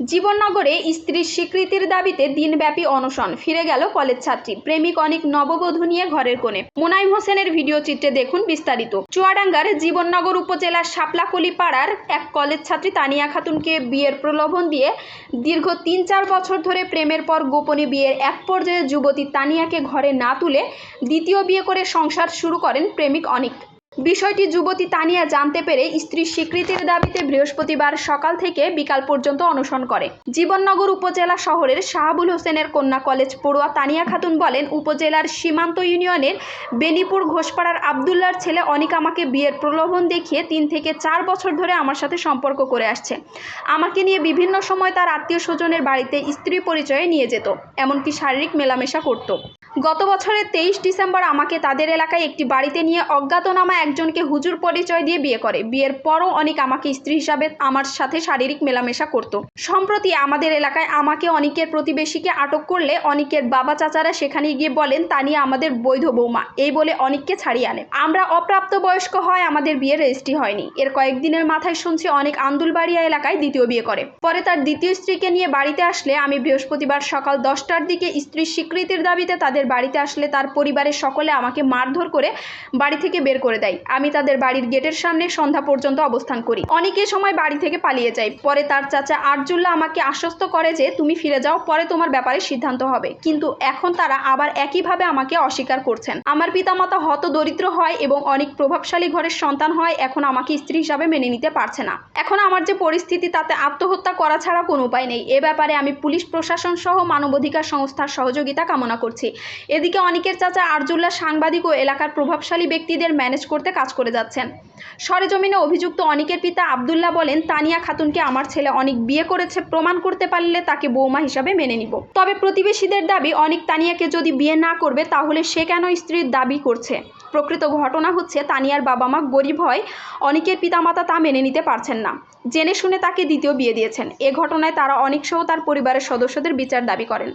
জীবননগরে স্ত্রীর স্বীকৃতির দাবিতে দিনব্যাপী অনশন। ফিরে গেল কলেজ ছাত্রী। প্রেমিক অনেক নববধূ নিয়ে ঘরের কোণে। মোনাইম হোসেনের ভিডিও চিত্রে দেখুন বিস্তারিত। চুয়াডাঙ্গার জীবননগর উপজেলার শাপলাকলি পাড়ার এক কলেজ ছাত্রী তানিয়া খাতুনকে বিয়ের প্রলোভন দিয়ে দীর্ঘ তিন চার বছর ধরে প্রেমের পর গোপনে বিয়ের এক পর্যায়ে যুবতী তানিয়াকে ঘরে না তুলে দ্বিতীয় বিয়ে করে সংসার শুরু করেন প্রেমিক অনিক। বিষয়টি যুবতী তানিয়া জানতে পেরে স্ত্রীর স্বীকৃতির দাবিতে বৃহস্পতিবার সকাল থেকে বিকাল পর্যন্ত অনশন করে। জীবননগর উপজেলা শহরের শাহাবুল হোসেনের কন্যা কলেজ পড়ুয়া তানিয়া খাতুন বলেন, উপজেলার সীমান্ত ইউনিয়নের বেনিপুর ঘোষপাড়ার আবদুল্লার ছেলে অনিক আমাকে বিয়ের প্রলোভন দেখিয়ে তিন থেকে চার বছর ধরে আমার সাথে সম্পর্ক করে আসছে। আমাকে নিয়ে বিভিন্ন সময় তার আত্মীয় স্বজনের বাড়িতে স্ত্রী পরিচয়ে নিয়ে যেত, এমনকি শারীরিক মেলামেশা করত। গত বছরের তেইশ ডিসেম্বর আমাকে তাদের এলাকায় একটি বাড়িতে নিয়ে অজ্ঞাতনামা একজনকে হুজুর পরিচয় দিয়ে বিয়ে করে। বিয়ের পরও অনেক আমাকে স্ত্রী হিসাবে আমার সাথে শারীরিক মেলামেশা করত। সম্প্রতি আমাদের এলাকায় আমাকে অনেকের প্রতিবেশীকে আটক করলে অনেকের বাবা চাচারা সেখানে গিয়ে বলেন, তা নিয়ে আমাদের বৈধ বৌমা। এই বলে অনেককে ছাড়িয়ে আনে। আমরা অপ্রাপ্ত বয়স্ক হয় আমাদের বিয়ে রেজিস্ট্রি হয়নি। এর কয়েকদিনের মাথায় শুনছি অনেক আন্দুলবাড়িয়া এলাকায় দ্বিতীয় বিয়ে করে। পরে তার দ্বিতীয় স্ত্রীকে নিয়ে বাড়িতে আসলে আমি বৃহস্পতিবার সকাল দশটার দিকে স্ত্রীর স্বীকৃতির দাবিতে তাদের বাড়িতে আসলে তার পরিবারের সকলে আমাকে মারধর করে বাড়ি থেকে বের করে দেয়। আমি তাদের বাড়ির গেটের সামনে সন্ধ্যা পর্যন্ত অবস্থান করি। অনেকের সময় বাড়ি থেকে পালিয়ে যায়। পরে তার চাচা আরজুল্লাহ আমাকে আশ্বস্ত করে যে, তুমি ফিরে যাও, পরে তোমার ব্যাপারে সিদ্ধান্ত হবে। কিন্তু এখন তারা আবার একইভাবে আমাকে অস্বীকার করছেন। আমার পিতামাতা হত দরিদ্র হয় এবং অনেক প্রভাবশালী ঘরের সন্তান হয়, এখন আমাকে স্ত্রী হিসাবে মেনে নিতে পারছে না। এখন আমার যে পরিস্থিতি, তাতে আত্মহত্যা করা ছাড়া কোনো উপায় নেই। এ ব্যাপারে আমি পুলিশ প্রশাসন সহ মানবাধিকার সংস্থার সহযোগিতা কামনা করছি। এদিকে অনেকের চাচা আরজুল্লাহ সাংবাদিক ও এলাকার প্রভাবশালী ব্যক্তিদের ম্যানেজ করতে কাজ করে যাচ্ছেন। সরেজমিনে অভিযুক্ত অনেকের পিতা আবদুল্লাহ বলেন, তানিয়া খাতুনকে আমার ছেলে অনেক বিয়ে করেছে, প্রমাণ করতে পারলে তাকে বৌমা হিসাবে মেনে নিব। তবে প্রতিবেশীদের দাবি, অনেক তানিয়াকে যদি বিয়ে না করবে, তাহলে সে কেন স্ত্রীর দাবি করছে? প্রকৃত ঘটনা হচ্ছে, তানিয়ার বাবা মা গরিব হয়, অনেকের পিতামাতা তা মেনে নিতে পারছেন না। জেনে শুনে তাকে দ্বিতীয় বিয়ে দিয়েছেন। এ ঘটনায় তারা অনেক সহ তার পরিবারের সদস্যদের বিচার দাবি করেন।